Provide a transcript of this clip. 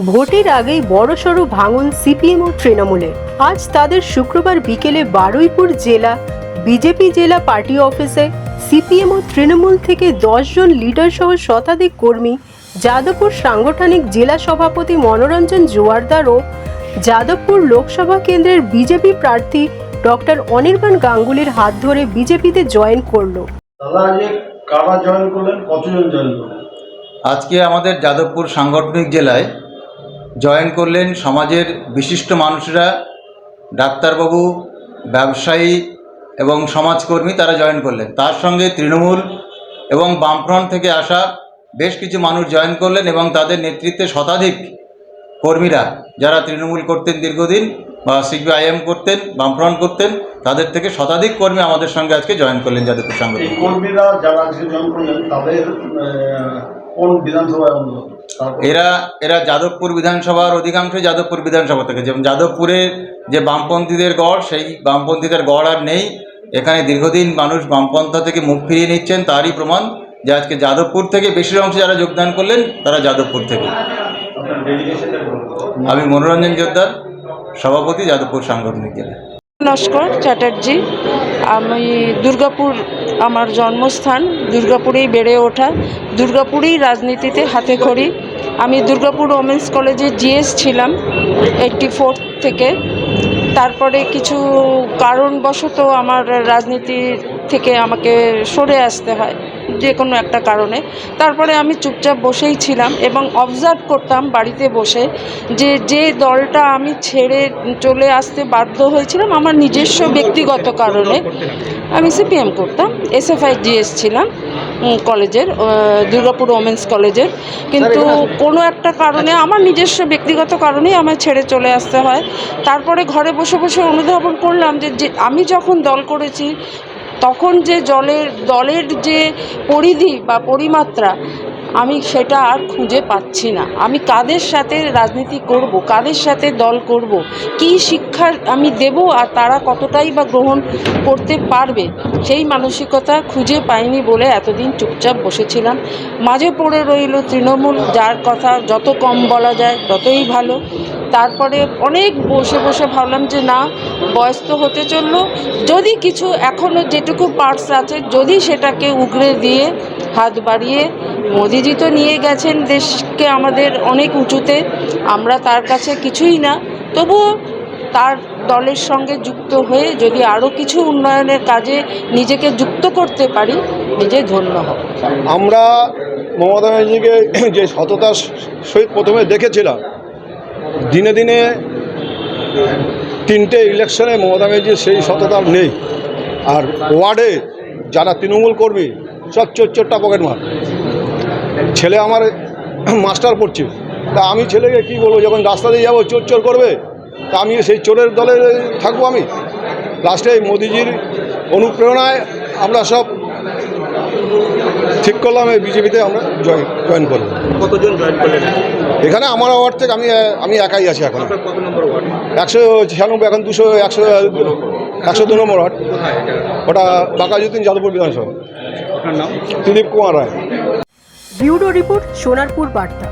ভোটের আগেই বড়সড় ভাঙন সিপিএম ও তৃণমূলের আজ তাদের শুক্রবার বিকেলে বারুইপুর জেলা বিজেপি জেলা পার্টি অফিসে সিপিএম ও তৃণমূল থেকে দশজন লিডার সহ শতাধিক কর্মী যাদবপুর সাংগঠনিক জেলা সভাপতি মনোরঞ্জন জোয়ারদার ও যাদবপুর লোকসভা কেন্দ্রের বিজেপি প্রার্থী ডক্টর অনির্বাণ গাঙ্গুলির হাত ধরে বিজেপিতে জয়েন করল। কারা জয়েন করলেন? কতজন জয়েন করলেন? আজকে আমাদের যাদবপুর সাংগঠনিক জেলায় জয়েন করলেন সমাজের বিশিষ্ট মানুষরা, ডাক্তারবাবু, ব্যবসায়ী এবং সমাজকর্মী তারা জয়েন করলেন। তার সঙ্গে তৃণমূল এবং বামফ্রন্ট থেকে আসা বেশ কিছু মানুষ জয়েন করলেন এবং তাদের নেতৃত্বে শতাধিক কর্মীরা, যারা তৃণমূল করতেন দীর্ঘদিন বা সিপিআইএম করতেন, বামফ্রন্ট করতেন, তাদের থেকে শতাধিক কর্মী আমাদের সঙ্গে আজকে জয়েন করলেন যাদবপুর সাংগঠনিক কর্মীরা যারা জয়েন করলেন, তাদের কোন বিধানসভায় অন্তর্গত এরা এরা যাদবপুর বিধানসভার অধিকাংশ যাদবপুর বিধানসভা থেকে। যেমন যাদবপুরের যে বামপন্থীদের গড় সেই বামপন্থীদের গড় আর নেই। এখানে দীর্ঘদিন মানুষ বামপন্থা থেকে মুখ ফিরিয়ে নিচ্ছেন তারই প্রমাণ যে আজকে যাদবপুর থেকে বেশির অংশে যারা যোগদান করলেন তারা যাদবপুর থেকে। আমি মনোরঞ্জন জোদ্দার সভাপতি যাদবপুর সাংগঠনিক জেলা। নস্কর চ্যাটার্জি। আমি দুর্গাপুর, আমার জন্মস্থান দুর্গাপুরেই বেড়ে ওঠা। দুর্গাপুরেই রাজনীতিতে হাতে খড়ি। আমি দুর্গাপুর ওমেন্স কলেজে জিএস ছিলাম এইটটি থেকে। তারপরে কিছু কারণবশত আমার রাজনীতি থেকে আমাকে সরে আসতে হয় যে কোনো একটা কারণে। তারপরে আমি চুপচাপ বসেই ছিলাম এবং অবজার্ভ করতাম বাড়িতে বসে যে যে দলটা আমি ছেড়ে চলে আসতে বাধ্য হয়েছিলাম আমার নিজস্ব ব্যক্তিগত কারণে। আমি সিপিএম করতাম এসএফআই জিএস ছিলাম কলেজের দুর্গাপুর ওমেন্স কলেজের। কিন্তু কোনো একটা কারণে আমার নিজস্ব ব্যক্তিগত কারণেই আমার ছেড়ে চলে আসতে হয়। তারপরে ঘরে বসে বসে অনুধাবন করলাম যে যে আমি যখন দল করেছি তখন যে জলের, দলের যে পরিধি বা পরিমাত্রা, আমি সেটা আর খুঁজে পাচ্ছি না। আমি কাদের সাথে রাজনীতি করব, কাদের সাথে দল করব, কি শিক্ষা আমি দেব আর তারা কতটাই বা গ্রহণ করতে পারবে, সেই মানসিকতা খুঁজে পাইনি বলে এতদিন চুপচাপ বসেছিলাম। মাঝে পড়ে রইল তৃণমূল, যার কথা যত কম বলা যায় ততই ভালো। তারপরে অনেক বসে বসে ভাবলাম যে না বয়স তো হতে চলল। যদি কিছু এখনও যেটুকু পার্টস আছে, যদি সেটাকে উগড়ে দিয়ে, হাত বাড়িয়ে মোদিজি তো নিয়ে গেছেন দেশকে আমাদের অনেক উঁচুতে, আমরা তার কাছে কিছুই না। তবুও তার দলের সঙ্গে যুক্ত হয়ে যদি আরও কিছু উন্নয়নের কাজে নিজেকে যুক্ত করতে পারি, নিজে ধন্য হব। আমরা মমতা ব্যানার্জিকে যে সততার সহিত প্রথমে দেখেছিলাম দিনে দিনে তিনটে ইলেকশনে মমতা ব্যানার্জির সেই সততা নেই। আর ওয়ার্ডে যারা তৃণমূল কর্মী, সব চোর চোরটা পকেট মার। ছেলে আমার মাস্টার পড়ছে। তা আমি ছেলেকে কি বলব, যখন রাস্তা দিয়ে যাব চোর চোর করবে, তা আমি সেই চোরের দলে থাকব আমি। লাস্টে মোদিজির অনুপ্রেরণায় আমরা সব ঠিক করলাম, এই বিজেপিতে আমরা জয়েন জয়েন করব। কতজন জয়েন করলেন? এখানে আমার ওয়ার্ড থেকে আমি আমি একাই আছি এখন। আপনার নম্বর একশো ছিয়ানব্বই এখন দুশো একশো একশো দু নম্বর ওয়ার্ড। ওটা বাকাজুদ্দিন যাদবপুর বিধানসভা। আপনার দিলীপ কুমার রায়। ব্যুরো রিপোর্ট সোনারপুর বার্তা।